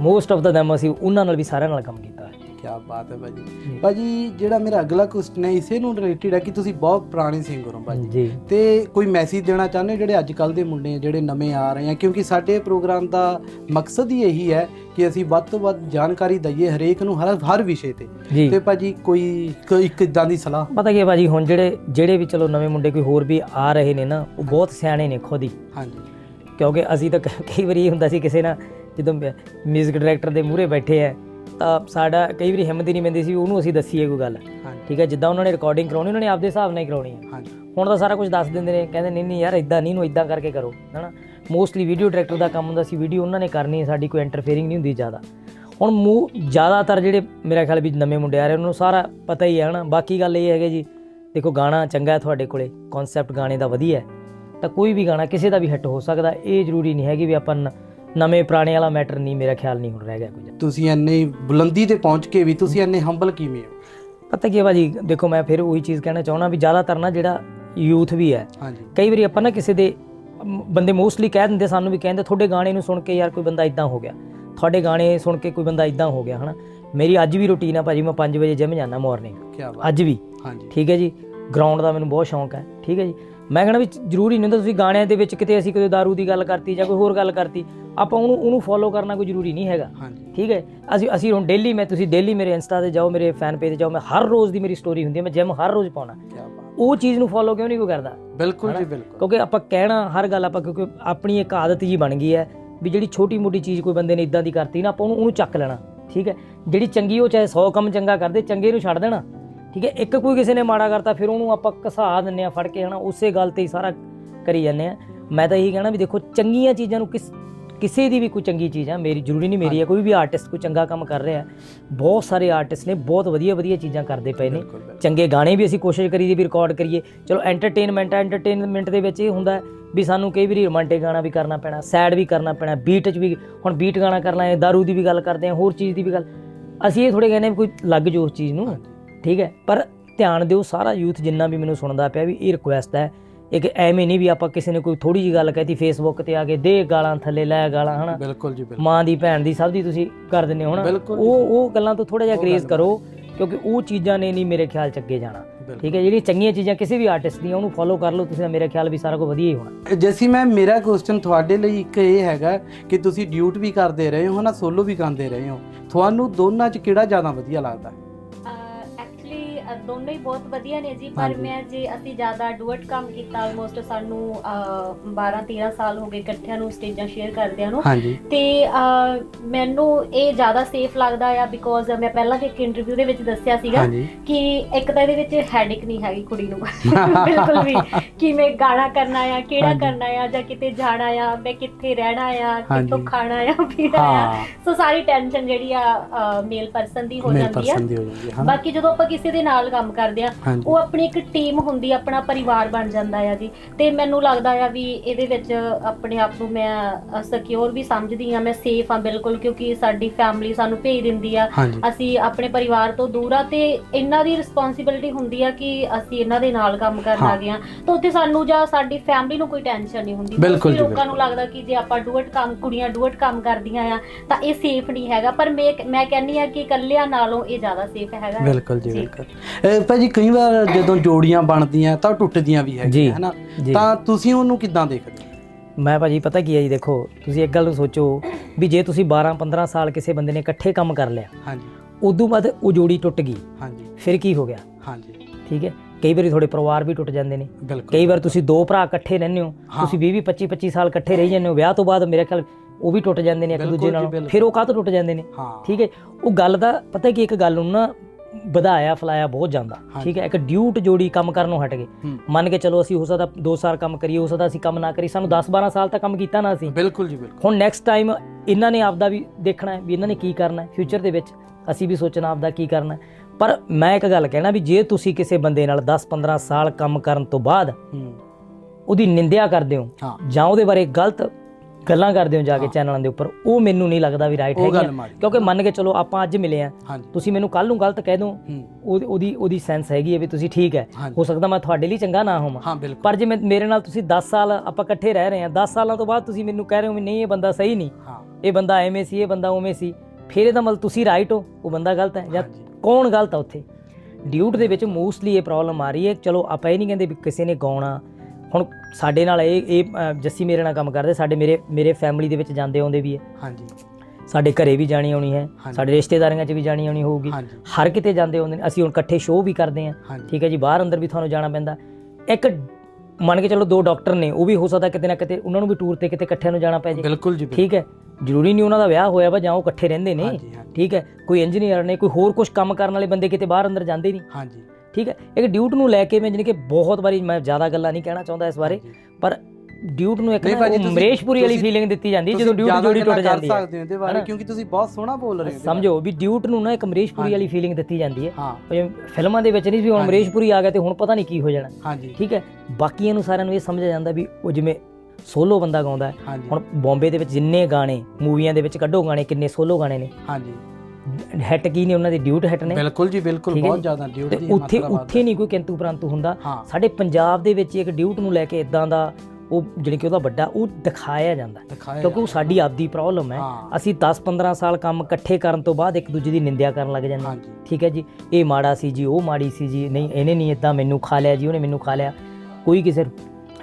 ਮੋਸਟ ਆਫ ਦਾ ਦਮ ਅਸੀਂ ਉਹਨਾਂ ਨਾਲ ਵੀ ਸਾਰਿਆਂ ਨਾਲ ਕੰਮ ਕੀਤਾ ਹੈ।
ਕੀ ਬਾਤ ਹੈ ਭਾਜੀ। ਭਾਜੀ ਜਿਹੜਾ ਮੇਰਾ ਅਗਲਾ ਕੁਐਸਚਨ ਹੈ ਇਸੇ ਨੂੰ ਰਿਲੇਟਡ ਹੈ ਕਿ ਤੁਸੀਂ ਬਹੁਤ ਪੁਰਾਣੇ ਸਿੰਗਰ ਹੋ ਭਾਜੀ। ਤੇ ਕੋਈ ਮੈਸੇਜ ਦੇਣਾ ਚਾਹੁੰਦੇ ਜਿਹੜੇ ਅੱਜ ਕੱਲ ਦੇ ਮੁੰਡੇ ਆ ਜਿਹੜੇ ਨਵੇਂ ਆ ਰਹੇ ਆ? ਕਿਉਂਕਿ ਸਾਡੇ ਪ੍ਰੋਗਰਾਮ ਦਾ ਮਕਸਦ ਹੀ ਇਹੀ ਹੈ ਕਿ ਅਸੀਂ ਵੱਧ ਤੋਂ ਵੱਧ ਜਾਣਕਾਰੀ ਦਈਏ ਹਰੇਕ ਨੂੰ ਹਰ ਹਰ ਵਿਸ਼ੇ ਤੇ। ਤੇ ਭਾਜੀ ਕੋਈ ਇੱਕ- ਇਦਾਂ ਦੀ ਸਲਾਹ?
ਪਤਾ ਕੀ ਹੈ ਭਾਜੀ ਹੁਣ ਜਿਹੜੇ ਜਿਹੜੇ ਵੀ ਚਲੋ ਨਵੇਂ ਮੁੰਡੇ ਕੋਈ ਹੋਰ ਵੀ ਆ ਰਹੇ ਨੇ ਨਾ ਉਹ ਬਹੁਤ ਸਿਆਣੇ ਨੇ ਖੁਦ ਹੀ।
ਹਾਂਜੀ।
ਕਿਉਂਕਿ ਅਸੀਂ ਤਾਂ ਕਈ ਵਾਰੀ ਹੁੰਦਾ ਸੀ ਕਿਸੇ ਨਾਲ ਜਦੋਂ 뮤직 ਡਾਇਰੈਕਟਰ ਦੇ ਮੂਹਰੇ ਬੈਠੇ ਆ ਤਾਂ ਸਾਡਾ ਕਈ ਵਾਰੀ ਹਿੰਮਤ ਹੀ ਨਹੀਂ ਪੈਂਦੀ ਸੀ ਉਹਨੂੰ ਅਸੀਂ ਦੱਸੀਏ ਕੋਈ ਗੱਲ। ਠੀਕ ਹੈ ਜਿੱਦਾਂ ਉਹਨਾਂ ਨੇ ਰਿਕਾਰਡਿੰਗ ਕਰਾਉਣੀ ਉਹਨਾਂ ਨੇ ਆਪਦੇ ਹਿਸਾਬ ਨਾਲ ਹੀ ਕਰਾਉਣੀ ਹੈ ਹੁਣ ਤਾਂ ਸਾਰਾ ਕੁਝ ਦੱਸ ਦਿੰਦੇ ਨੇ ਕਹਿੰਦੇ ਨਹੀਂ ਨਹੀਂ ਯਾਰ ਇਦਾਂ ਨਹੀਂ ਨੂੰ ਇਦਾਂ ਕਰਕੇ ਕਰੋ ਹਨਾ। ਮੋਸਟਲੀ ਵੀਡੀਓ ਡਾਇਰੈਕਟਰ ਦਾ ਕੰਮ ਹੁੰਦਾ ਸੀ ਵੀਡੀਓ ਉਹਨਾਂ ਨੇ ਕਰਨੀ ਹੈ ਸਾਡੀ ਕੋਈ ਇੰਟਰਫੇਰਿੰਗ ਨਹੀਂ ਹੁੰਦੀ ਜ਼ਿਆਦਾ। ਹੁਣ ਮੂ ਜ਼ਿਆਦਾਤਰ ਜਿਹੜੇ ਮੇਰਾ ਖਿਆਲ ਵੀ ਨਵੇਂ ਮੁੰਡੇ ਆ ਰਹੇ ਉਹਨਾਂ ਨੂੰ ਸਾਰਾ ਪਤਾ ਹੀ ਹੈ ਹਨਾ। ਬਾਕੀ ਗੱਲ ਇਹ ਹੈਗੇ ਜੀ ਦੇਖੋ ਗਾਣਾ ਚੰਗਾ ਹੈ ਤੁਹਾਡੇ ਕੋਲੇ ਕਨਸੈਪਟ ਗਾਣੇ ਦਾ ਵਧੀਆ ਹੈ ਤਾਂ ਕੋਈ ਵੀ ਗਾਣਾ ਕਿਸੇ ਦਾ ਵੀ ਹਿੱਟ ਹੋ ਸਕਦਾ ਇਹ ਜ਼ਰੂਰੀ ਨਹੀਂ ਹੈ ਕਿ ਵੀ ਆਪਾਂ ਨ- ਨਵੇਂ ਪੁਰਾਣੇ ਵਾਲਾ ਮੈਟਰ ਨਹੀਂ ਮੇਰਾ ਖਿਆਲ ਨਹੀਂ ਹੁਣ ਰਹਿ ਗਿਆ ਕੁਝ
ਤੁਸੀਂ ਇੰਨੇ ਬੁਲੰਦੀ ਤੇ ਪਹੁੰਚ ਕੇ ਵੀ ਤੁਸੀਂ ਇੰਨੇ ਹੰਬਲ ਕਿਵੇਂ ਹੋ?
ਪਤਾ ਕੀ ਹੈ ਭਾਜੀ ਦੇਖੋ ਮੈਂ ਫਿਰ ਉਹੀ ਚੀਜ਼ ਕਹਿਣਾ ਚਾਹੁੰਦਾ ਵੀ ਜ਼ਿਆਦਾਤਰ ਨਾ ਜਿਹੜਾ ਯੂਥ ਵੀ ਹੈ
ਹਾਂਜੀ।
ਕਈ ਵਾਰੀ ਆਪਾਂ ਨਾ ਕਿਸੇ ਦੇ ਬੰਦੇ ਮੋਸਟਲੀ ਕਹਿ ਦਿੰਦੇ ਸਾਨੂੰ ਵੀ ਕਹਿੰਦੇ ਤੁਹਾਡੇ ਗਾਣੇ ਨੂੰ ਸੁਣ ਕੇ ਯਾਰ ਕੋਈ ਬੰਦਾ ਇਦਾਂ ਹੋ ਗਿਆ। ਤੁਹਾਡੇ ਗਾਣੇ ਸੁਣ ਕੇ ਕੋਈ ਬੰਦਾ ਇਦਾਂ ਹੋ ਗਿਆ ਹਨਾ। ਮੇਰੀ ਅੱਜ ਵੀ ਰੁਟੀਨ ਆ ਭਾਜੀ ਮੈਂ 5 ਵਜੇ ਜਿਮ ਜਾਂਦਾ ਮਾਰਨਿੰਗ
ਕੀ ਬਾਤ।
ਅੱਜ ਵੀ।
ਹਾਂਜੀ।
ਠੀਕ ਹੈ ਜੀ। ਗਰਾਊਂਡ ਦਾ ਮੈਨੂੰ ਬਹੁਤ ਸ਼ੌਂਕ ਹੈ। ਠੀਕ ਹੈ ਜੀ। ਮੈਂ ਕਹਿੰਦਾ ਵੀ ਜ਼ਰੂਰੀ ਨਹੀਂ ਹੁੰਦਾ ਤੁਸੀਂ ਗਾਣਿਆਂ ਦੇ ਵਿੱਚ ਕਿਤੇ ਅਸੀਂ ਕੋਈ दारू ਦੀ ਗੱਲ ਕਰਤੀ ਜਾਂ ਕੋਈ ਹੋਰ ਗੱਲ ਕਰਤੀ ਆਪਾਂ ਉਹਨੂੰ ਉਹਨੂੰ ਫੋਲੋ ਕਰਨਾ ਕੋਈ ਜ਼ਰੂਰੀ ਨਹੀਂ ਹੈਗਾ। ਠੀਕ ਹੈ? ਅਸੀਂ ਅਸੀਂ ਹੁਣ ਡੇਲੀ ਮੈਂ ਤੁਸੀਂ ਡੇਲੀ ਮੇਰੇ ਇੰਸਟਾ ਤੇ ਜਾਓ ਮੇਰੇ ਫੈਨ ਪੇਜ ਤੇ ਜਾਓ ਮੈਂ ਹਰ ਰੋਜ਼ ਦੀ ਮੇਰੀ ਸਟੋਰੀ ਹੁੰਦੀ ਹੈ ਮੈਂ ਜਿਮ ਹਰ ਰੋਜ਼ ਪਾਉਣਾ। ਉਹ ਚੀਜ਼ ਨੂੰ ਫੋਲੋ ਕਿਉਂ ਨਹੀਂ ਕੋਈ ਕਰਦਾ?
ਬਿਲਕੁਲ ਜੀ ਬਿਲਕੁਲ।
ਕਿਉਂਕਿ ਆਪਾਂ ਕਹਿਣਾ ਹਰ ਗੱਲ ਆਪਾਂ ਕਿਉਂਕਿ ਆਪਣੀ ਇੱਕ ਆਦਤ ਜੀ ਬਣ ਗਈ ਹੈ ਵੀ ਜਿਹੜੀ ਛੋਟੀ ਮੋਟੀ ਚੀਜ਼ ਕੋਈ ਬੰਦੇ ਨੇ ਇਦਾਂ ਦੀ ਕਰਤੀ ਨਾ ਆਪਾਂ ਉਹਨੂੰ ਉਹਨੂੰ ਚੱਕ ਲੈਣਾ। ਠੀਕ ਹੈ? ਜਿਹੜੀ ਚੰਗੀ ਉਹ ਚਾਹੇ 100 ਕੰਮ ਚੰਗਾ ਕਰਦੇ ਚੰਗੇ ਨੂੰ ਛੱਡ ਦੇਣਾ। ਠੀਕ ਹੈ ਇੱਕ ਕੋਈ ਕਿਸੇ ਨੇ ਮਾੜਾ ਕਰਤਾ ਫਿਰ ਉਹਨੂੰ ਆਪਾਂ ਘਸਾ ਦਿੰਨੇ ਆ ਫੜ ਕੇ ਹਨਾ ਉਸੇ ਗੱਲ ਤੇ ਹੀ ਸਾਰਾ ਕਰੀ ਜਾਂਦੇ ਆ ਮੈਂ ਤਾਂ ਇਹੀ ਕਹਿਣਾ ਵੀ ਦੇਖੋ ਚੰਗੀਆਂ ਚੀਜ਼ਾਂ ਨੂੰ ਕਿਸ ਕਿਸੇ ਦੀ ਵੀ ਕੋਈ ਚੰਗੀ ਚੀਜ਼ ਆ ਮੇਰੀ ਜ਼ਰੂਰੀ ਨਹੀਂ ਮੇਰੀ ਹੈ ਕੋਈ ਵੀ ਆਰਟਿਸਟ ਕੋਈ ਚੰਗਾ ਕੰਮ ਕਰ ਰਿਹਾ ਬਹੁਤ ਸਾਰੇ ਆਰਟਿਸਟ ਨੇ ਬਹੁਤ ਵਧੀਆ ਵਧੀਆ ਚੀਜ਼ਾਂ ਕਰਦੇ ਪਏ ਨੇ। ਚੰਗੇ ਗਾਣੇ ਵੀ ਅਸੀਂ ਕੋਸ਼ਿਸ਼ ਕਰੀਏ ਵੀ ਰਿਕਾਰਡ ਕਰੀਏ। ਚਲੋ ਐਂਟਰਟੇਨਮੈਂਟ ਹੈ ਐਂਟਰਟੇਨਮੈਂਟ ਦੇ ਵਿੱਚ ਇਹ ਹੁੰਦਾ ਵੀ ਸਾਨੂੰ ਕਈ ਵਾਰੀ ਰੋਮਾਂਟਿਕ ਗਾਣਾ ਵੀ ਕਰਨਾ ਪੈਣਾ ਸੈਡ ਵੀ ਕਰਨਾ ਪੈਣਾ ਬੀਟ 'ਚ ਵੀ ਹੁਣ ਬੀਟ ਗਾਣਾ ਕਰਨਾ ਹੈ ਦਾਰੂ ਦੀ ਵੀ ਗੱਲ ਕਰਦੇ ਹਾਂ ਹੋਰ ਚੀਜ਼ ਦੀ ਵੀ ਗੱਲ। ਅਸੀਂ ਇਹ ਥੋੜੇ ਕਹਿੰਦੇ ਕੋਈ ਲੱਗ ਜੋ ਉਸ ਚੀਜ਼ ਨੂੰ। ਠੀਕ ਹੈ? ਪਰ ਧਿਆਨ ਦਿਓ ਸਾਰਾ ਯੂਥ ਜਿੰਨਾ ਵੀ ਮੈਨੂੰ ਸੁਣਦਾ ਪਿਆ ਵੀ ਇਹ ਰਿਕੁਐਸਟ ਹੈ। ਇੱਕ ਐਵੇਂ ਨਹੀਂ ਵੀ ਆਪਾਂ ਕਿਸੇ ਨੇ ਕੋਈ ਥੋੜੀ ਜੀ ਗੱਲ ਕਹਿਤੀ ਫੇਸਬੁੱਕ ਤੇ ਆ ਕੇ ਦੇ ਗਾਲਾਂ ਥੱਲੇ ਲੈ ਗਾਲਾਂ ਹਨਾ?
ਬਿਲਕੁਲ ਜੀ ਬਿਲਕੁਲ।
ਮਾਂ ਦੀ ਭੈਣ ਦੀ ਸਭ ਦੀ ਤੁਸੀਂ ਕਰ ਦਿੰਦੇ ਹੋ। ਉਹ ਉਹ ਗੱਲਾਂ ਤੋਂ ਥੋੜਾ ਜਿਹਾ
ਗੱਲ
ਕਰੋ ਕਿਉਂਕਿ ਉਹ ਚੀਜ਼ਾਂ ਨੇ ਨਹੀਂ ਮੇਰੇ ਖਿਆਲ ਚ ਅੱਗੇ ਜਾਣਾ। ਠੀਕ ਹੈ ਜਿਹੜੀਆਂ ਚੰਗੀਆਂ ਚੀਜ਼ਾਂ ਕਿਸੇ ਵੀ ਆਰਟਿਸਟ ਦੀਆਂ ਉਹਨੂੰ ਫੋਲੋ ਕਰ ਲਓ ਤੁਸੀਂ ਮੇਰੇ ਖਿਆਲ ਵੀ ਸਾਰਾ ਕੁਝ ਵਧੀਆ ਹੀ ਹੋਣਾ।
ਜੈਸੀ ਮੈਂ ਮੇਰਾ ਕੁਐਸਚਨ ਤੁਹਾਡੇ ਲਈ ਇੱਕ ਇਹ ਹੈਗਾ ਕਿ ਤੁਸੀਂ ਡਿਊਟ ਵੀ ਕਰਦੇ ਰਹੇ ਹੋ ਨਾ ਸੋਲੋ ਵੀ ਗਾਉਂਦੇ ਰਹੇ ਹੋ। ਤੁਹਾਨੂੰ ਦੋਨਾਂ 'ਚ ਕਿਹੜਾ ਜ਼ਿਆਦਾ ਵਧੀਆ ਲੱਗਦਾ? ਹੈ
ਦੋਨੋਂ ਹੀ ਬਹੁਤ ਵਧੀਆ ਨੇ ਜੀ ਪਰ
ਹਾਂਜੀ।
ਮੈਂ ਜੇ ਅਸੀਂ ਜ਼ਿਆਦਾ ਡੁਅਟ ਕੰਮ ਕੀਤਾ ਆਲਮੋਸਟ ਸਾਨੂੰ 12 13 ਸਾਲ ਹੋ ਗਏ ਇਕੱਠਿਆਂ ਨੂੰ ਸਟੇਜਾਂ ਸ਼ੇਅਰ ਕਰਦਿਆਂ ਨੂੰ।
ਹਾਂਜੀ।
ਤੇ ਅਹ, ਮੈਨੂੰ ਇਹ ਜ਼ਿਆਦਾ ਸੇਫ ਲੱਗਦਾ ਆ ਬਿਕੋਜ਼ ਮੈਂ ਪਹਿਲਾਂ ਵੀ ਇੱਕ ਇੰਟਰਵਿਊ ਦੇ ਵਿੱਚ ਦੱਸਿਆ ਸੀਗਾ
ਹਾਂਜੀ।
ਕਿ ਇੱਕ ਤਾਂ ਇਹਦੇ ਵਿੱਚ ਹੈਡਿਕ ਨਹੀਂ ਹੈਗੀ ਕੁੜੀ ਨੂੰ। ਬਿਲਕੁਲ ਵੀ। ਕਿ ਮੈਂ ਗਾਣਾ ਕਰਨਾ ਆ ਕਿਹੜਾ
ਹਾਂਜੀ।
ਕਰਨਾ ਆ ਜਾਂ ਕਿਤੇ ਜਾਣਾ ਆ ਮੈਂ ਕਿੱਥੇ ਰਹਿਣਾ ਆ
ਹਾਂਜੀ।
ਕਿੱਥੋਂ ਖਾਣਾ ਆ ਪੀਣਾ ਆ
ਹਾਂ
ਸੋ ਸਾਰੀ ਟੈਨਸ਼ਨ ਜਿਹੜੀ ਆ ਮੇਲ ਪਰਸਨ ਦੀ ਹੋ ਜਾਂਦੀ ਆ
ਪਸੰਦ ਦੀ ਹੋ ਜਾਂਦੀ ਹੈ ਹਨਾ?
ਬਾਕੀ ਜਦੋਂ ਆਪਾਂ ਕਿਸੇ ਦੇ ਨਾਲ ਕੰਮ ਕਰਦੇ ਆ
ਹਾਂਜੀ
ਉਹ ਆਪਣੀ ਇੱਕ ਟੀਮ ਹੁੰਦੀ ਆ ਆਪਣਾ ਪਰਿਵਾਰ ਬਣ ਜਾਂਦਾ ਆ ਜੀ ਤੇ ਮੈਨੂੰ ਲੱਗਦਾ ਆ ਵੀ ਇਹਦੇ ਵਿੱਚ ਆਪਣੇ ਆਪ ਨੂੰ ਮੈਂ ਸਿਕਿਉਰ ਵੀ ਸਮਝਦੀ ਆ ਮੈਂ ਸੇਫ ਆ ਬਿਲਕੁਲ ਕਿਉਂਕਿ ਸਾਡੀ ਫੈਮਿਲੀ ਸਾਨੂੰ ਭੇਜ ਦਿੰਦੀ ਆ
ਹਾਂਜੀ
ਅਸੀਂ ਆਪਣੇ ਪਰਿਵਾਰ ਤੋਂ ਦੂਰ ਆ ਤੇ ਇਹਨਾਂ ਦੀ ਰਿਸਪੌਂਸਿਬਿਲਟੀ ਹੁੰਦੀ ਆ ਕਿ ਅਸੀਂ ਇਹਨਾਂ ਦੇ ਨਾਲ ਕੰਮ ਕਰਨ
ਹਾਂ।
ਆ ਗਏ ਆ ਤਾਂ ਉੱਥੇ ਸਾਨੂੰ ਜਾਂ ਸਾਡੀ ਫੈਮਿਲੀ ਨੂੰ ਕੋਈ ਟੈਨਸ਼ਨ ਨਹੀਂ ਹੁੰਦੀ।
ਬਿਲਕੁਲ ਜੀ,
ਲੋਕਾਂ ਨੂੰ
ਬਿਲਕੁਲ।
ਲੱਗਦਾ ਕਿ ਜੇ ਆਪਾਂ ਡੂਅਟ ਕੰਮ ਕੁੜੀਆਂ ਡੂਅਟ ਕੰਮ ਕਰਦੀਆਂ ਆ ਤਾਂ ਇਹ ਸੇਫ ਨਹੀਂ ਹੈਗਾ। ਪਰ ਮੈਂ ਮੈਂ ਕਹਿੰਨੀ ਆ ਕਿ ਇਕੱਲਿਆਂ ਨਾਲੋਂ ਇਹ ਜ਼ਿਆਦਾ ਸੇਫ ਹੈਗਾ।
ਬਿਲਕੁਲ ਜੀ। ਬਿਲਕੁਲ। ਅਹ ਭਾਜੀ ਕਈ ਵਾਰ ਜਦੋਂ ਜੋੜੀਆਂ ਬਣਦੀਆਂ ਤਾਂ ਉਹ ਟੁੱਟਦੀਆਂ ਵੀ
ਜੀ,
ਹੈਗੀਆਂ ਹਨਾ?
ਜੀ।
ਤਾਂ ਤੁਸੀਂ ਉਹਨੂੰ ਕਿੱਦਾਂ ਦੇਖਦੇ ਹੋ?
ਮੈਂ ਭਾਜੀ ਪਤਾ ਕੀ ਹੈ ਜੀ ਦੇਖੋ ਤੁਸੀਂ ਇੱਕ ਗੱਲ ਨੂੰ ਸੋਚੋ ਵੀ ਜੇ ਤੁਸੀਂ 12 15 ਸਾਲ ਕਿਸੇ ਬੰਦੇ ਨੇ ਇਕੱਠੇ ਕੰਮ ਕਰ ਲਿਆ
ਹਾਂਜੀ।
ਉਦੋਂ ਬਾਅਦ ਉਹ ਜੋੜੀ ਟੁੱਟ ਗਈ।
ਹਾਂਜੀ।
ਫਿਰ ਕੀ ਹੋ ਗਿਆ?
ਹਾਂਜੀ।
ਠੀਕ ਹੈ? ਕਈ ਵਾਰੀ ਤੁਹਾਡੇ ਪਰਿਵਾਰ ਵੀ ਟੁੱਟ ਜਾਂਦੇ ਨੇ। ਕਈ ਵਾਰ ਤੁਸੀਂ ਦੋ ਭਰਾ ਇਕੱਠੇ ਰਹਿੰਦੇ ਹੋ। ਤੁਸੀਂ 20 25 25 ਸਾਲ ਇਕੱਠੇ ਰਹੀ ਜਾਂਦੇ ਹੋ ਵਿਆਹ ਤੋਂ ਬਾਅਦ ਮੇਰੇ ਖਿਆਲ ਉਹ ਵੀ ਟੁੱਟ ਜਾਂਦੇ ਨੇ ਇੱਕ ਦੂਜੇ ਨਾਲ। ਫਿਰ ਉਹ ਕਾਹ ਤੋਂ ਟੁੱਟ ਜਾਂਦੇ ਨੇ? ਠੀਕ ਹੈ ਉਹ ਗੱਲ ਦਾ ਪਤਾ ਕੀ ਇੱਕ ਗੱਲ ਨੂੰ ਨਾ ਵਧਾਇਆ ਫਲਾਇਆ ਬਹੁਤ ਜਾਂਦਾ। ਠੀਕ ਹੈ ਇੱਕ ਡਿਊਟ ਜੋੜੀ ਕੰਮ ਕਰਨੋਂ ਹਟ ਗਏ। ਮੰਨ ਕੇ ਚਲੋ ਅਸੀਂ ਹੋ ਸਕਦਾ 2 ਸਾਲ ਕੰਮ ਕਰੀਏ ਹੋ ਸਕਦਾ ਅਸੀਂ ਕੰਮ ਨਾ ਕਰੀ ਸਾਨੂੰ 10 12 ਸਾਲ ਤੱਕ ਕੰਮ ਕੀਤਾ ਨਾ ਅਸੀਂ।
ਬਿਲਕੁਲ ਜੀ ਬਿਲਕੁਲ।
ਹੁਣ ਨੈਕਸਟ ਟਾਈਮ ਇਹਨਾਂ ਨੇ ਆਪਦਾ ਵੀ ਦੇਖਣਾ ਹੈ ਵੀ ਇਹਨਾਂ ਨੇ ਕੀ ਕਰਨਾ ਹੈ ਫਿਊਚਰ ਦੇ ਵਿੱਚ ਅਸੀਂ ਵੀ ਸੋਚਣਾ ਆਪਦਾ ਕੀ ਕਰਨਾ ਹੈ। ਪਰ ਮੈਂ ਇੱਕ ਗੱਲ ਕਹਿਣਾ ਵੀ ਜੇ ਤੁਸੀਂ ਕਿਸੇ ਬੰਦੇ ਨਾਲ 10 15 ਸਾਲ ਕੰਮ ਕਰਨ ਤੋਂ ਬਾਅਦ ਉਹਦੀ ਨਿੰਦਿਆ ਕਰਦੇ ਹੋ ਜਾਂ ਉਹਦੇ ਬਾਰੇ ਗਲਤ ਗੱਲਾਂ ਕਰਦੇ ਹੋ ਜਾ ਕੇ। ਚੈਨਲਾਂ ਦੇ ਉੱਪਰ ਉਹ ਮੈਨੂੰ ਨਹੀਂ ਲੱਗਦਾ ਵੀ ਰਾਈਟ ਹੈਗੀ ਕਿਉਂਕਿ ਮੰਨ ਕੇ ਚਲੋ ਆਪਾਂ ਅੱਜ ਮਿਲੇ ਆ। ਤੁਸੀਂ ਮੈਨੂੰ ਕੱਲ ਨੂੰ ਗਲਤ ਕਹਿ ਦੋ ਉਹਦੀ ਉਹਦੀ ਸੈਂਸ ਹੈਗੀ ਹੈ ਵੀ ਤੁਸੀਂ ਠੀਕ ਹੈ। ਹੋ ਸਕਦਾ ਮੈਂ ਤੁਹਾਡੇ ਲਈ ਚੰਗਾ ਨਾ ਹੋਵਾਂ। ਪਰ ਜੇ ਮੇਰੇ ਨਾਲ ਤੁਸੀਂ 10 ਸਾਲ ਆਪਾਂ ਇਕੱਠੇ ਰਹਿ ਰਹੇ ਹਾਂ 10 ਸਾਲਾਂ ਤੋਂ ਬਾਅਦ ਤੁਸੀਂ ਮੈਨੂੰ ਕਹਿ ਰਹੇ ਹੋ ਵੀ ਨਹੀਂ ਇਹ ਬੰਦਾ ਸਹੀ ਨਹੀਂ। ਇਹ ਬੰਦਾ ਐਵੇਂ ਸੀ ਇਹ ਬੰਦਾ ਉਵੇਂ ਸੀ। ਫਿਰ ਇਹਦਾ ਮਤਲਬ ਤੁਸੀਂ ਰਾਈਟ ਹੋ ਉਹ ਬੰਦਾ ਗਲਤ ਹੈ ਜਾਂ। ਕੌਣ ਗਲਤ ਹੈ ਉੱਥੇ? ਡਿਊਟ ਦੇ ਵਿੱਚ ਮੋਸਟਲੀ ਇਹ ਪ੍ਰੋਬਲਮ ਆ ਰਹੀ ਹੈ। ਚਲੋ ਆਪਾਂ ਇਹ ਨਹੀਂ ਕਹਿੰਦੇ ਵੀ ਕਿਸੇ ਨੇ ਗਾਉਣਾ। ਹੁਣ ਸਾਡੇ ਨਾਲ ਇਹ ਇਹ ਜੱਸੀ ਮੇਰੇ ਨਾਲ ਕੰਮ ਕਰਦੇ ਸਾਡੇ ਮੇਰੇ ਮੇਰੇ ਫੈਮਿਲੀ ਦੇ ਵਿੱਚ ਜਾਂਦੇ ਆਉਂਦੇ ਵੀ ਹੈ।
ਹਾਂਜੀ।
ਸਾਡੇ ਘਰੇ ਵੀ ਜਾਣੀ ਆਉਣੀ ਹੈ। ਸਾਡੇ ਰਿਸ਼ਤੇਦਾਰੀਆਂ 'ਚ ਵੀ ਜਾਣੀ ਆਉਣੀ ਹੋਊਗੀ। ਹਰ ਕਿਤੇ ਜਾਂਦੇ ਆਉਂਦੇ ਨੇ। ਅਸੀਂ ਹੁਣ ਇਕੱਠੇ ਸ਼ੋਅ ਵੀ ਕਰਦੇ
ਹਾਂਜੀ।
ਠੀਕ ਹੈ ਜੀ ਬਾਹਰ ਅੰਦਰ ਵੀ ਤੁਹਾਨੂੰ ਜਾਣਾ ਪੈਂਦਾ। ਇੱਕ ਮੰਨ ਕੇ ਚਲੋ ਦੋ ਡਾਕਟਰ ਨੇ ਉਹ ਵੀ ਹੋ ਸਕਦਾ ਕਿਤੇ ਨਾ ਕਿਤੇ ਉਹਨਾਂ ਨੂੰ ਵੀ ਟੂਰ ਤੇ ਕਿਤੇ ਇਕੱਠਿਆਂ ਨੂੰ ਜਾਣਾ ਪੈ ਜੇ।
ਬਿਲਕੁਲ ਜੀ
ਠੀਕ ਹੈ। ਜ਼ਰੂਰੀ ਨਹੀਂ ਉਹਨਾਂ ਦਾ ਵਿਆਹ ਹੋਇਆ ਵਾ ਜਾਂ ਉਹ ਇਕੱਠੇ ਰਹਿੰਦੇ ਨੇ
ਹਾਂਜੀ ਹਾਂਜੀ
ਠੀਕ ਹੈ ਕੋਈ ਇੰਜੀਨੀਅਰ ਨੇ ਕੋਈ ਹੋਰ ਕੁਝ ਕੰਮ ਕਰਨ ਵਾਲੇ ਬੰਦੇ ਕਿਤੇ ਬਾਹਰ ਅੰਦਰ ਜਾਂਦੇ ਨਹੀਂ
ਹਾਂਜੀ
ਠੀਕ ਹੈ ਇੱਕ ਡਿਊਟ ਨੂੰ ਲੈ ਕੇ ਮੈਂ ਜਾਣੀ ਕਿ ਬਹੁਤ ਵਾਰੀ ਮੈਂ ਜ਼ਿਆਦਾ ਗੱਲਾਂ ਨਹੀਂ ਕਹਿਣਾ ਚਾਹੁੰਦਾ ਇਸ ਬਾਰੇ। ਪਰ ਡਿਊਟ ਨੂੰ ਇੱਕ
ਨਹੀਂ
ਨਾ
ਭਾਜੀ,
ਉਹ
ਤੁਸੀਂ-
ਮਰੇਸ਼ਪੁਰੀ ਵਾਲੀ
ਤੁਸੀਂ-
ਫੀਲਿੰਗ ਦਿੱਤੀ ਜਾਂਦੀ ਹੈ
ਤੁਸੀਂ
ਜਦੋਂ ਡਿਊਟ
ਜ਼ਿਆਦਾ
ਜੋੜੀ ਟੁੱਟ
ਕਰ
ਜਾਂਦੀ ਹੈ
ਸਕਦੇ ਹੋ ਇਹਦੇ ਬਾਰੇ
ਹਨਾ?
ਕਿਉਂਕਿ ਤੁਸੀਂ ਬਹੁਤ ਸੋਹਣਾ ਬੋਲ ਰਹੇ ਹੋ ਇਹਦੇ
ਸਮਝੋ ਵੀ ਡਿਊਟ ਨੂੰ ਨਾ ਇੱਕ ਮਰੇਸ਼ਪੁਰੀ। ਵਾਲੀ ਫੀਲਿੰਗ ਦਿੱਤੀ ਜਾਂਦੀ ਹੈ
ਬਾਰੇ। ਹਾਂ
ਜਿਵੇਂ ਫਿਲਮਾਂ ਦੇ ਵਿੱਚ ਨਹੀਂ ਵੀ ਹੁਣ
ਹਾਂਜੀ।
ਮਰੇਸ਼ਪੁਰੀ ਆ ਗਿਆ ਤੇ ਹੁਣ ਪਤਾ ਨਹੀਂ ਕੀ ਹੋ ਜਾਣਾ
ਹਾਂਜੀ
ਠੀਕ ਹੈ ਬਾਕੀਆਂ ਨੂੰ ਸਾਰਿਆਂ ਨੂੰ ਇਹ ਸਮਝਿਆ ਜਾਂਦਾ ਵੀ ਉਹ ਜਿਵੇਂ ਸੋਲੋ ਬੰਦਾ ਗਾਉਂਦਾ ਹੈ।
ਹਾਂਜੀ।
ਹੁਣ ਬੰਬੇ ਦੇ ਵਿੱਚ ਜਿੰਨੇ ਗਾਣੇ ਮੂਵੀਆਂ ਦੇ ਵਿੱਚ ਕੱਢੋ ਗਾਣੇ ਕਿੰਨੇ ਸੋਲੋ ਗਾਣੇ ਨੇ।
ਹਾਂਜੀ।
ਹਿੱਟ ਕੀ ਨੇ ਉਹਨਾਂ ਦੇ? ਡਿਊਟ ਹਿੱਟ ਨੇ।
ਬਿਲਕੁਲ ਜੀ ਬਿਲਕੁਲ
ਠੀਕ ਹੈ
ਬਹੁਤ
ਜੀ।
ਜ਼ਿਆਦਾ ਡਿਊਟੀ
ਤੇ
ਦੀ
ਉੱਥੇ
ਮਾਤਰਾ ਵੱਧ
ਉੱਥੇ ਨਹੀਂ ਕੋਈ ਕਿੰਤੂ ਪਰੰਤੂ ਹੁੰਦਾ।
ਹਾਂ।
ਸਾਡੇ ਪੰਜਾਬ ਦੇ ਵਿੱਚ ਇੱਕ ਡਿਊਟ ਨੂੰ ਲੈ ਕੇ ਇਦਾਂ ਦਾ ਉਹ ਜਿਹੜੀ ਕਿ ਉਹਦਾ ਵੱਡਾ ਉਹ ਦਿਖਾਇਆ ਜਾਂਦਾ
ਦਿਖਾਇਆ
ਕਿਉਂਕਿ ਉਹ ਸਾਡੀ ਆਪਦੀ ਪ੍ਰੋਬਲਮ ਹੈ।
ਹਾਂ।
ਅਸੀਂ 10-15 ਸਾਲ ਕੰਮ ਇਕੱਠੇ ਕਰਨ ਤੋਂ ਬਾਅਦ ਇੱਕ ਦੂਜੇ ਦੀ ਨਿੰਦਿਆ ਕਰਨ ਲੱਗ ਜਾਂਦੇ ਹਾਂ।
ਹਾਂਜੀ।
ਠੀਕ ਹੈ ਜੀ। ਇਹ ਮਾੜਾ ਸੀ ਜੀ ਉਹ ਮਾੜੀ ਸੀ ਜੀ। ਨਹੀਂ ਇਹਨੇ ਨਹੀਂ ਇਦਾਂ ਮੈਨੂੰ ਖਾ ਲਿਆ ਜੀ ਉਹਨੇ ਮੈਨੂੰ ਖਾ ਲਿਆ। ਕੋਈ ਕਿਸੇ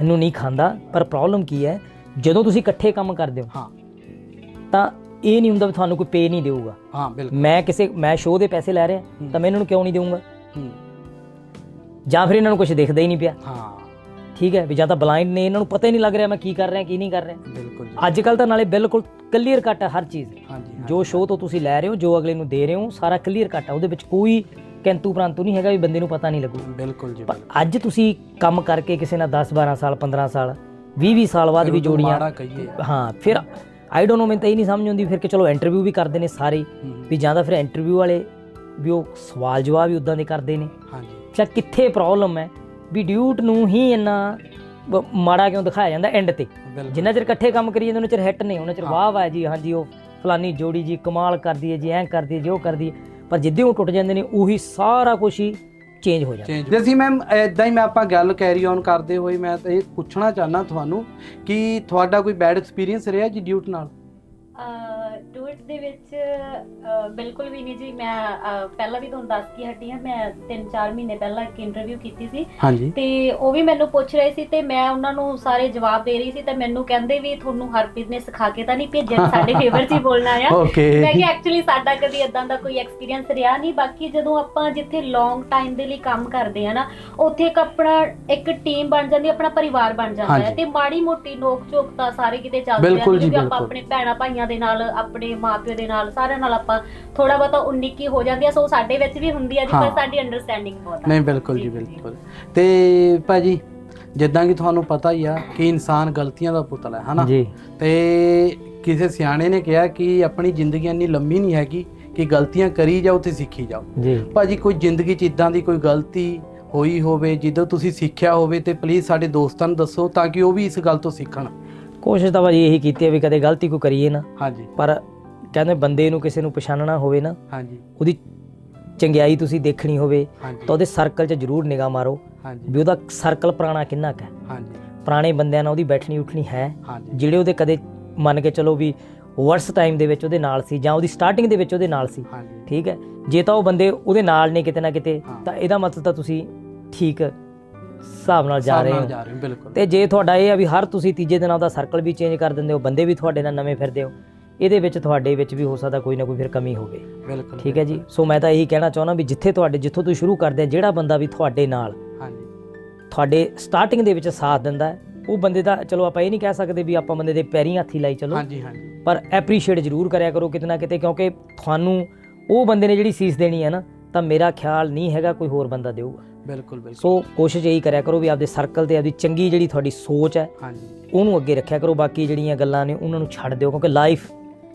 ਨੂੰ ਨਹੀਂ ਖਾਂਦਾ ਪਰ ਪ੍ਰੋਬਲਮ ਕੀ ਹੈ ਜਦੋਂ ਤੁਸੀਂ ਇਕੱਠੇ ਕੰਮ ਕਰਦੇ ਹੋ
ਹਾਂ।
ਤਾਂ ਇਹ ਨਹੀਂ ਹੁੰਦਾ ਵੀ ਤੁਹਾਨੂੰ ਕੋਈ ਪੇ ਨਹੀਂ ਦੇਊਗਾ।
ਹਾਂ ਬਿਲਕੁਲ।
ਮੈਂ ਕਿਸੇ ਮੈਂ ਸ਼ੋਅ ਦੇ ਪੈਸੇ ਲੈ ਰਿਹਾ ਤਾਂ ਮੈਂ ਇਹਨਾਂ ਨੂੰ ਕਿਉਂ ਨਹੀਂ ਦੇਊਂਗਾ? ਜਾਂ ਫਿਰ ਇਹਨਾਂ ਨੂੰ ਕੁਝ ਦਿਖਦਾ ਹੀ ਨਹੀਂ ਪਿਆ।
ਹਾਂ।
ਠੀਕ ਹੈ ਵੀ ਜਾਂ ਤਾਂ ਬਲਾਈਂਡ ਨੇ ਇਹਨਾਂ ਨੂੰ ਪਤਾ ਹੀ ਨਹੀਂ ਲੱਗ ਰਿਹਾ ਮੈਂ ਕੀ ਕਰ ਰਿਹਾ ਕੀ ਨਹੀਂ ਕਰ ਰਿਹਾ।
ਬਿਲਕੁਲ
ਅੱਜ ਕੱਲ ਤਾਂ ਨਾਲੇ ਬਿਲਕੁਲ ਕਲੀਅਰ ਕੱਟ ਹੈ ਹਰ ਚੀਜ਼।
ਹਾਂਜੀ
ਜੋ ਸ਼ੋਅ ਤੋਂ ਤੁਸੀਂ ਲੈ ਰਹੇ ਹੋ ਜੋ ਅਗਲੇ ਨੂੰ ਦੇ ਰਹੇ ਹੋ ਸਾਰਾ ਕਲੀਅਰ ਕੱਟ ਹੈ ਉਹਦੇ ਵਿੱਚ ਕੋਈ ਕਿੰਤੂ ਪ੍ਰੰਤੂ ਨਹੀਂ ਹੈਗਾ ਵੀ ਬੰਦੇ ਨੂੰ ਪਤਾ ਨਹੀਂ ਲੱਗੂ।
ਬਿਲਕੁਲ ਜੀ
ਪਰ ਅੱਜ ਤੁਸੀਂ ਕੰਮ ਕਰਕੇ ਕਿਸੇ ਨਾਲ 10 12 ਸਾਲ 15 ਸਾਲ 20 20 ਸਾਲ ਬਾਅਦ ਵੀ ਜੋੜੀਆਂ ਹਾਂ ਫਿਰ ਆਈ ਡੋਨਟ ਨੋ ਮੈਨੂੰ ਤਾਂ ਇਹ ਨਹੀਂ ਸਮਝ ਆਉਂਦੀ ਫਿਰ ਕਿ ਚਲੋ ਇੰਟਰਵਿਊ ਵੀ ਕਰਦੇ ਨੇ ਸਾਰੇ। ਵੀ ਜਾਂ ਤਾਂ ਫਿਰ ਇੰਟਰਵਿਊ ਵਾਲੇ ਵੀ ਉਹ ਸਵਾਲ ਜਵਾਬ ਵੀ ਉਦਾਂ ਦੇ ਕਰਦੇ ਨੇ।
ਹਾਂਜੀ।
ਜਾਂ ਕਿੱਥੇ ਪ੍ਰੋਬਲਮ ਹੈ? ਵੀ ਡਿਊਟ ਨੂੰ ਹੀ ਇੰਨਾ ਮਾੜਾ ਕਿਉਂ ਦਿਖਾਇਆ ਜਾਂਦਾ ਐਂਡ ਤੇ? ਜਿੰਨਾ ਚਿਰ ਇਕੱਠੇ ਕੰਮ ਕਰੀ ਜਾਂਦੇ ਉਹਨਾਂ ਚਿਰ ਹਿੱਟ ਨਹੀਂ ਉਹਨਾਂ ਚਿਰ। ਵਾਹ ਵਾਹ ਜੀ ਹਾਂਜੀ ਉਹ ਫਲਾਨੀ ਜੋੜੀ ਜੀ ਕਮਾਲ ਕਰਦੀ ਹੈ ਜੀ ਐਂ ਕਰਦੀ ਹੈ ਜੀ ਉਹ ਕਰਦੀ ਹੈ। ਪਰ ਜਿੱਦੇ ਉਹ ਟੁੱਟ ਜਾਂਦੇ ਨੇ ਉਹੀ ਸਾਰਾ ਕੁਝ ਹੀ ਚੇਂਜ ਹੋ ਜਾਂਦਾ।
ਜੇ ਅਸੀਂ ਮੈਮ ਇਦਾਂ ਹੀ ਮੈਂ ਆਪਾਂ ਗੱਲ ਕੈਰੀ ਔਨ ਕਰਦੇ ਹੋਏ ਮੈਂ ਤਾਂ ਇਹ ਪੁੱਛਣਾ ਚਾਹਨਾ ਤੁਹਾਨੂੰ ਕਿ ਤੁਹਾਡਾ ਕੋਈ ਬੈਡ ਐਕਸਪੀਰੀਅੰਸ ਰਿਹਾ ਜੀ ਡਿਊਟ ਨਾਲ?
ਟੂਇਟ ਦੇ ਵਿੱਚ ਅਹ, ਬਿਲਕੁਲ ਵੀ ਨਹੀਂ ਜੀ। ਮੈਂ ਅਹ, ਪਹਿਲਾਂ ਵੀ ਤੁਹਾਨੂੰ ਦੱਸ ਕੇ ਹਟੀ ਹਾਂ ਮੈਂ 3-4 ਮਹੀਨੇ ਪਹਿਲਾਂ ਇੱਕ ਇੰਟਰਵਿਊ ਕੀਤੀ ਸੀ।
ਹਾਂਜੀ।
ਤੇ ਉਹ ਵੀ ਮੈਨੂੰ ਪੁੱਛ ਰਹੇ ਸੀ ਤੇ ਮੈਂ ਉਹਨਾਂ ਨੂੰ ਸਾਰੇ ਜਵਾਬ ਦੇ ਰਹੀ ਸੀ ਤੇ ਮੈਨੂੰ ਕਹਿੰਦੇ ਵੀ ਤੁਹਾਨੂੰ ਹਰਪ੍ਰੀਤ ਨੇ ਸਿਖਾ ਕੇ ਤਾਂ ਨਹੀਂ ਭੇਜਿਆ ਸਾਡੇ ਫੇਵਰ 'ਚ ਹੀ ਬੋਲਣਾ ਆ।
ਓਕੇ
ਮੈਂ ਕਿ ਐਕਚੁਅਲੀ ਸਾਡਾ ਕਦੀ ਇਦਾਂ ਦਾ ਕੋਈ ਐਕਸਪੀਰੀਅੰਸ ਰਿਹਾ ਨਹੀਂ। ਬਾਕੀ ਜਦੋਂ ਆਪਾਂ ਜਿੱਥੇ ਲੌਂਗ ਟਾਈਮ ਦੇ ਲਈ ਕੰਮ ਕਰਦੇ ਆ ਨਾ ਉੱਥੇ ਇੱਕ ਆਪਣਾ ਇੱਕ ਟੀਮ ਬਣ ਜਾਂਦੀ ਆਪਣਾ ਪਰਿਵਾਰ ਬਣ ਜਾਂਦਾ ਹੈ
ਹਾਂਜੀ।
ਤੇ ਮਾੜੀ ਮੋਟੀ ਨੋਕ ਝੋਕ ਤਾਂ ਸਾਰੇ ਕਿਤੇ ਚੱਲਦੇ ਆ
ਬਿਲਕੁਲ ਜੀ,
ਵੀ ਆਪਾਂ
ਬਿਲਕੁਲ।
ਆਪਣੇ ਭੈਣਾ ਭਾਈਆਂ ਦੇ ਨਾਲ ਆਪਣੇ ਮਾਪਿਓ ਦੇ ਨਾਲ ਸਾਰਿਆਂ ਨਾਲ ਆਪਾਂ ਥੋੜਾ ਬਹੁਤਾ ਉਨਿੱਕੀ ਹੋ ਜਾਂਦੀ ਆ ਸੋ ਸਾਡੇ ਵਿੱਚ ਵੀ ਹੁੰਦੀ ਆ ਜੀ ਪਰ
ਹਾਂ।
ਸਾਡੀ ਅੰਡਰਸਟੈਂਡਿੰਗ ਬਹੁਤ ਆ।
ਨਹੀਂ ਬਿਲਕੁਲ ਜੀ ਬਿਲਕੁਲ। ਤੇ ਭਾਜੀ ਜਿੱਦਾਂ ਕਿ ਤੁਹਾਨੂੰ ਪਤਾ ਹੀ ਆ ਕਿ ਇਨਸਾਨ ਗਲਤੀਆਂ ਦਾ ਪੁਤਲਾ ਹੈ ਹਨਾ?
ਜੀ।
ਤੇ ਕਿਸੇ ਸਿਆਣੇ ਨੇ ਕਿਹਾ ਕਿ ਆਪਣੀ ਜ਼ਿੰਦਗੀ ਇੰਨੀ ਲੰਮੀ ਨਹੀਂ ਹੈਗੀ ਕਿ ਗਲਤੀਆਂ ਕਰੀ ਜਾਓ ਤੇ ਸਿੱਖੀ ਜਾਓ।
ਜੀ।
ਭਾਜੀ ਕੋਈ ਜ਼ਿੰਦਗੀ 'ਚ ਇਦਾਂ ਦੀ ਕੋਈ ਗਲਤੀ ਹੋਈ ਹੋਵੇ ਜਿੱਦੋਂ ਤੁਸੀਂ ਸਿੱਖਿਆ ਹੋਵੇ ਤੇ ਪਲੀਜ਼ ਸਾਡੇ ਦੋਸਤਾਂ ਨੂੰ ਦੱਸੋ ਤਾਂ ਕਿ ਉਹ ਵੀ ਇਸ ਗੱਲ ਤੋਂ ਸਿੱਖਣ।
ਕੋਸ਼ਿਸ਼ ਤਾਂ ਭਾਜੀ ਇਹੀ ਕੀਤੀ ਹੈ ਵੀ ਕਦੇ ਗਲਤੀ ਕੋਈ ਕਰੀਏ ਨਾ।
ਹਾਂਜੀ।
ਪਰ ਕਹਿੰਦੇ ਬੰਦੇ ਨੂੰ ਕਿਸੇ ਨੂੰ ਪਛਾਣਨਾ ਹੋਵੇ ਨਾ
ਹਾਂਜੀ।
ਉਹਦੀ ਚੰਗਿਆਈ ਤੁਸੀਂ ਦੇਖਣੀ ਹੋਵੇ ਤਾਂ ਉਹਦੇ ਸਰਕਲ 'ਚ ਜ਼ਰੂਰ ਨਿਗਾਹ ਮਾਰੋ
ਹਾਂਜੀ।
ਵੀ ਉਹਦਾ ਸਰਕਲ ਪੁਰਾਣਾ ਕਿੰਨਾ ਕੁ ਹੈ।
ਹਾਂਜੀ।
ਪੁਰਾਣੇ ਬੰਦਿਆਂ ਨਾਲ ਉਹਦੀ ਬੈਠਣੀ ਉੱਠਣੀ ਹੈ। ਜਿਹੜੇ ਉਹਦੇ ਕਦੇ ਮੰਨ ਕੇ ਚਲੋ ਵੀ ਵਰਸ ਟਾਈਮ ਦੇ ਵਿੱਚ ਉਹਦੇ ਨਾਲ ਸੀ ਜਾਂ ਉਹਦੀ ਸਟਾਰਟਿੰਗ ਦੇ ਵਿੱਚ ਉਹਦੇ ਨਾਲ ਸੀ ਠੀਕ ਹੈ? ਜੇ ਤਾਂ ਉਹ ਬੰਦੇ ਉਹਦੇ ਨਾਲ ਨੇ ਕਿਤੇ ਨਾ ਕਿਤੇ। ਤਾਂ ਇਹਦਾ ਮਤਲਬ ਤਾਂ ਤੁਸੀਂ ਠੀਕ ਹਿਸਾਬ ਨਾਲ ਜਾ ਰਹੇ ਹੋ।
ਜਾ ਰਹੇ ਬਿਲਕੁਲ।
ਤੇ ਜੇ ਤੁਹਾਡਾ ਇਹ ਆ ਵੀ ਹਰ ਤੁਸੀਂ ਤੀਜੇ ਦਿਨ ਉਹਦਾ ਸਰਕਲ ਵੀ ਚੇਂਜ ਕਰ ਦਿੰਦੇ ਹੋ ਬੰਦੇ ਵੀ ਤੁਹਾਡੇ ਨਾਲ ਨਵੇਂ ਫਿਰਦੇ ਹੋ ਇਹਦੇ ਵਿੱਚ ਤੁਹਾਡੇ ਵਿੱਚ ਵੀ ਹੋ ਸਕਦਾ ਕੋਈ ਨਾ ਕੋਈ ਫਿਰ ਕਮੀ ਹੋਵੇ।
ਬਿਲਕੁਲ
ਠੀਕ ਹੈ ਜੀ? ਸੋ ਮੈਂ ਤਾਂ ਇਹੀ ਕਹਿਣਾ ਚਾਹੁੰਦਾ ਵੀ ਜਿੱਥੇ ਤੁਹਾਡੇ ਜਿੱਥੋਂ ਤੁਸੀਂ ਸ਼ੁਰੂ ਕਰਦੇ ਆ ਜਿਹੜਾ ਬੰਦਾ ਵੀ ਤੁਹਾਡੇ ਨਾਲ
ਹਾਂਜੀ।
ਤੁਹਾਡੇ ਸਟਾਰਟਿੰਗ ਦੇ ਵਿੱਚ ਸਾਥ ਦਿੰਦਾ ਉਹ ਬੰਦੇ ਦਾ ਚਲੋ ਆਪਾਂ ਇਹ ਨਹੀਂ ਕਹਿ ਸਕਦੇ ਵੀ ਆਪਾਂ ਬੰਦੇ ਦੇ ਪੈਰੀਂ ਹੱਥੀ ਲਾਈ ਚਲੋ।
ਹਾਂਜੀ ਹਾਂਜੀ।
ਪਰ ਐਪਰੀਸ਼ੀਏਟ ਜ਼ਰੂਰ ਕਰਿਆ ਕਰੋ ਕਿਤੇ ਨਾ ਕਿਤੇ ਕਿਉਂਕਿ ਤੁਹਾਨੂੰ ਉਹ ਬੰਦੇ ਨੇ ਜਿਹੜੀ ਸੀਸ ਦੇਣੀ ਹੈ ਨਾ ਤਾਂ ਮੇਰਾ ਖਿਆਲ ਨਹੀਂ ਹੈਗਾ ਕੋਈ ਹੋਰ ਬੰਦਾ ਦੇਊਗਾ।
ਬਿਲਕੁਲ ਬਿਲਕੁਲ।
ਸੋ ਕੋਸ਼ਿਸ਼ ਇਹੀ ਕਰਿਆ ਕਰੋ ਵੀ ਆਪਦੇ ਸਰਕਲ ਤੇ ਆਪਦੀ ਚੰਗੀ ਜਿਹੜੀ ਤੁਹਾਡੀ ਸੋਚ ਹੈ
ਹਾਂਜੀ।
ਉਹਨੂੰ ਅੱਗੇ ਰੱਖਿਆ ਕਰੋ ਬਾਕੀ ਜਿਹੜੀਆਂ ਗੱਲਾਂ ਨੇ ਉਹਨਾਂ ਨੂੰ ਛੱਡ ਦਿਓ ਕਿਉਂਕਿ ਲਾਈਫ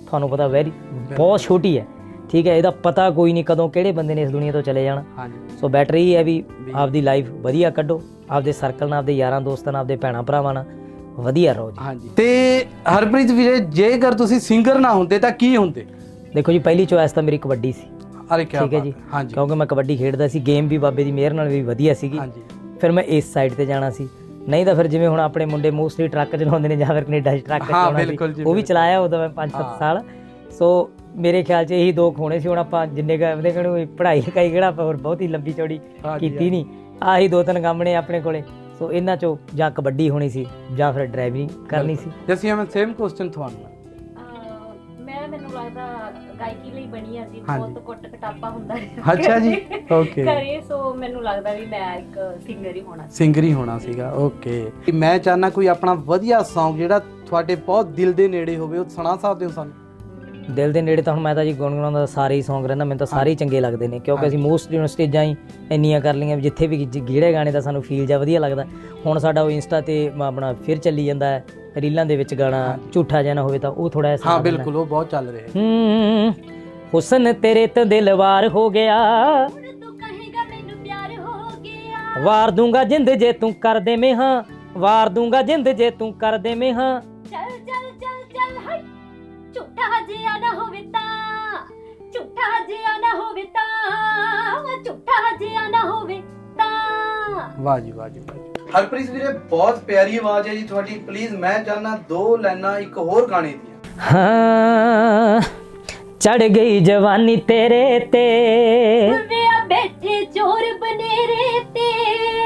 ਤੁਹਾਨੂੰ ਪਤਾ ਵੈਰੀ ਬਹੁਤ ਛੋਟੀ ਹੈ। ਠੀਕ ਹੈ ਇਹਦਾ ਪਤਾ ਕੋਈ ਨਹੀਂ ਕਦੋਂ ਕਿਹੜੇ ਬੰਦੇ ਨੇ ਇਸ ਦੁਨੀਆ ਤੋਂ ਚਲੇ ਜਾਣਾ।
ਹਾਂਜੀ।
ਸੋ ਬੈਟਰ ਇਹ ਹੈ ਵੀ ਆਪਦੀ ਲਾਈਫ ਵਧੀਆ ਕੱਢੋ ਆਪਦੇ ਸਰਕਲ ਨਾਲ ਆਪਦੇ ਯਾਰਾਂ ਦੋਸਤਾਂ ਨਾਲ ਆਪਦੇ ਭੈਣਾਂ ਭਰਾਵਾਂ ਨਾਲ ਵਧੀਆ ਰਹੋ ਜੀ।
ਹਾਂਜੀ। ਤੇ ਹਰਪ੍ਰੀਤ ਵੀਰੇ ਜੇਕਰ ਤੁਸੀਂ ਸਿੰਗਰ ਨਾ ਹੁੰਦੇ ਤਾਂ ਕੀ ਹੁੰਦੇ?
ਦੇਖੋ ਜੀ ਪਹਿਲੀ ਚੋਇਸ ਤਾਂ ਮੇਰੀ ਕਬੱਡੀ ਸੀ।
ਅਰੇ ਕੀ
ਠੀਕ ਹੈ ਜੀ।
ਹਾਂਜੀ।
ਕਿਉਂਕਿ ਮੈਂ ਕਬੱਡੀ ਖੇਡਦਾ ਸੀ ਗੇਮ ਵੀ ਬਾਬੇ ਦੀ ਮਿਹਰ ਨਾਲ ਵੀ ਵਧੀਆ ਸੀਗੀ।
ਹਾਂਜੀ।
ਫਿਰ ਮੈਂ ਇਸ ਸਾਈਡ ਤੇ ਜਾਣਾ ਸੀ। ਨਹੀਂ ਤਾਂ ਫਿਰ ਜਿਵੇਂ ਹੁਣ ਆਪਣੇ ਮੁੰਡੇ ਮੋਸਟਲੀ ਟਰੱਕ ਚਲਾਉਂਦੇ ਨੇ ਜਾਂ ਫਿਰ ਕੈਨੇਡਾ 'ਚ ਟਰੱਕ ਚਲਾਉਣਾ ਸੀ ਉਹ ਵੀ। ਚਲਾਇਆ ਉਦੋਂ ਮੈਂ 5-7
ਹਾਂ।
ਸਾਲ। ਸੋ ਮੇਰੇ ਖਿਆਲ 'ਚ ਇਹੀ ਦੋ ਖੋਣੇ ਸੀ ਹੁਣ ਆਪਾਂ ਜਿੰਨੇ ਕੁ ਉਹਦੇ ਕੋਲ ਪੜ੍ਹਾਈ ਲਿਖਾਈ ਕਿਹੜਾ ਆਪਾਂ ਹੋਰ ਬਹੁਤੀ ਲੰਬੀ ਚੌੜੀ ਕੀਤੀ ਨਹੀਂ ਆਹੀ ਦੋ ਤਿੰਨ ਕੰਮ ਨੇ ਆਪਣੇ ਕੋਲੇ। ਸੋ ਇਹਨਾਂ 'ਚੋਂ ਜਾਂ ਕਬੱਡੀ ਹੋਣੀ ਸੀ ਜਾਂ ਫਿਰ ਡਰਾਈਵਿੰਗ ਕਰਨੀ ਸੀ।
ਜਸੀਂ ਮੈਂ ਸੇਮ ਕੁਐਸਚਨ ਤੁਹਾਨੂੰ
ਮੈਂ ਮੈਨੂੰ ਲੱਗਦਾ ਗਾਇਕੀ ਲਈ ਬਣੀ ਆ ਜੀ
ਹਾਂਜੀ।
ਬਹੁਤ ਕੁੱਟ ਕਟਾਪਾ ਹੁੰਦਾ ਰਿਹਾ
ਅੱਛਾ ਜੀ, okay।
ਕਰੇ ਸੋ ਮੈਨੂੰ ਲੱਗਦਾ ਵੀ ਮੈਂ ਇੱਕ ਸਿੰਗਰ ਹੀ ਹੋਣਾ
ਸਿੰਗਰ ਹੀ ਹੋਣਾ ਸੀਗਾ ਓਕੇ। ਮੈਂ ਚਾਹਨਾ ਕੋਈ ਆਪਣਾ ਵਧੀਆ Song ਜਿਹੜਾ ਤੁਹਾਡੇ ਬਹੁਤ ਦਿਲ ਦੇ ਨੇੜੇ ਹੋਵੇ ਉਹ ਸੁਣਾ ਸਕਦੇ ਹੋ ਸਾਨੂੰ?
ਦਿਲ ਦੇ ਨੇੜੇ ਤਾਂ ਹੁਣ ਮੈਂ ਤਾਂ ਜੀ ਗੁਣਗੁਣਾਉਂਦਾ ਸਾਰੇ ਹੀ Song ਰਹਿੰਦਾ ਮੈਨੂੰ ਤਾਂ ਸਾਰੇ ਹੀ ਚੰਗੇ ਲੱਗਦੇ ਨੇ ਕਿਉਂਕਿ ਅਸੀਂ ਮੋਸਟਲੀ ਹੁਣ ਸਟੇਜਾਂ ਹੀ ਇੰਨੀਆਂ ਕਰ ਲਈਆਂ ਵੀ ਜਿੱਥੇ ਵੀ ਜ- ਜਿਹੜੇ ਗਾਣੇ ਦਾ ਸਾਨੂੰ ਫੀਲ ਜਾਂ ਵਧੀਆ ਲੱਗਦਾ। ਹੁਣ ਸਾਡਾ ਉਹ ਇੰਸਟਾ ਤੇ ਮ- ਆਪਣਾ ਫਿਰ ਚੱਲੀ ਜਾਂਦਾ ਹੈ। ਰੀਲਾਂ ਦੇ ਵਿੱਚ ਗਾਣਾ ਝੂਠਾ ਜਿਹਾ ਨਾ ਹੋਵੇ ਤਾਂ ਉਹ ਥੋੜਾ
ਹਾਂ ਬਿਲਕੁਲ ਉਹ ਬਹੁਤ ਚੱਲ ਰਿਹਾ ਹੈ।
ਹੁਸਨ ਤੇਰੇ ਤੇ ਦਿਲਵਾਰ ਹੋ ਗਿਆ।
ਹੁਣ ਤੂੰ ਕਹੇਗਾ ਮੈਨੂੰ ਪਿਆਰ ਹੋ ਗਿਆ।
ਵਾਰ ਦੂੰਗਾ ਜਿੰਦ ਜੇ ਤੂੰ ਕਰ ਦੇਵੇਂ ਹਾਂ ਵਾਰ ਦੂੰਗਾ ਜਿੰਦ ਜੇ ਤੂੰ ਕਰ ਦੇਵੇਂ ਹਾਂ।
ਚੱਲ ਚੱਲ ਚੱਲ ਚੱਲ ਹਟ। ਝੂਠਾ ਜਿਹਾ ਨਾ ਹੋਵੇ ਤਾਂ ਝੂਠਾ ਜਿਹਾ ਨਾ ਹੋਵੇ ਤਾਂ ਝੂਠਾ ਜਿਹਾ ਨਾ ਹੋਵੇ ਤਾਂ।
ਵਾਹ ਜੀ ਵਾਹ ਜੀ ਵਾਹ ਜੀ। ਹਰਪ੍ਰੀਤ ਵੀਰੇ ਬਹੁਤ ਪਿਆਰੀ ਆਵਾਜ਼ ਹੈ ਜੀ ਤੁਹਾਡੀ। ਪਲੀਜ਼ ਮੈਂ ਚਾਹਨਾ ਦੋ ਲਾਈਨਾਂ ਇੱਕ ਹੋਰ ਗਾਣੇ ਦੀਆਂ।
ਹਾਂ ਚੜ ਗਈ ਜਵਾਨੀ ਤੇਰੇ ਤੇ।
ਵੇ ਆ ਬੈਠੇ ਚੋਰ ਬਨੇਰੇ ਤੇ।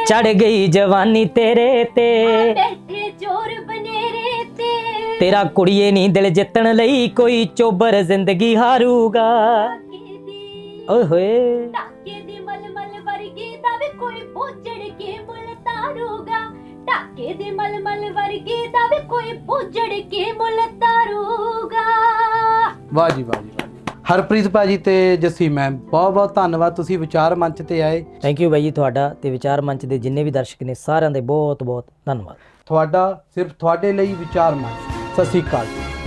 ਚੜ ਗਈ ਜਵਾਨੀ ਤੇਰੇ ਤੇ।
ਬੈਠੇ ਚੋਰ ਬਨੇਰੇ ਤੇ।
ਤੇਰਾ ਕੁੜੀਏ ਨਹੀਂ ਦਿਲ ਜਿੱਤਣ ਲਈ ਕੋਈ ਚੋਬਰ ਜ਼ਿੰਦਗੀ ਹਾਰੂਗਾ। ਓਏ ਹੋਏ।
ਟਾਕੇ ਦੀ ਮਲਮਲ ਵਰਗੀ ਦਾ ਵੀ ਕੋਈ ਬੋਝੜ ਕੇ ਮੁੱਲ ਤਾਰੂਗਾ।
ਵਾਹ ਜੀ ਵਾਹ ਜੀ ਵਾਹ ਜੀ। ਹਰਪ੍ਰੀਤ ਭਾਜੀ ਤੇ ਜੱਸੀ ਮੈਮ ਬਹੁਤ ਬਹੁਤ ਧੰਨਵਾਦ। ਤੁਸੀਂ ਵਿਚਾਰ ਮੰਚ ਤੇ ਆਏ।
ਥੈਂਕ ਯੂ ਬਾਈ ਜੀ ਤੁਹਾਡਾ ਤੇ ਵਿਚਾਰ ਮੰਚ ਦੇ ਜਿੰਨੇ ਵੀ ਦਰਸ਼ਕ ਨੇ ਸਾਰਿਆਂ ਦੇ ਬਹੁਤ ਬਹੁਤ ਧੰਨਵਾਦ।
ਤੁਹਾਡਾ ਸਿਰਫ ਤੁਹਾਡੇ ਲਈ ਵਿਚਾਰ ਮੰਚ। ਸਤਿ ਸ਼੍ਰੀ ਅਕਾਲ ਜੀ।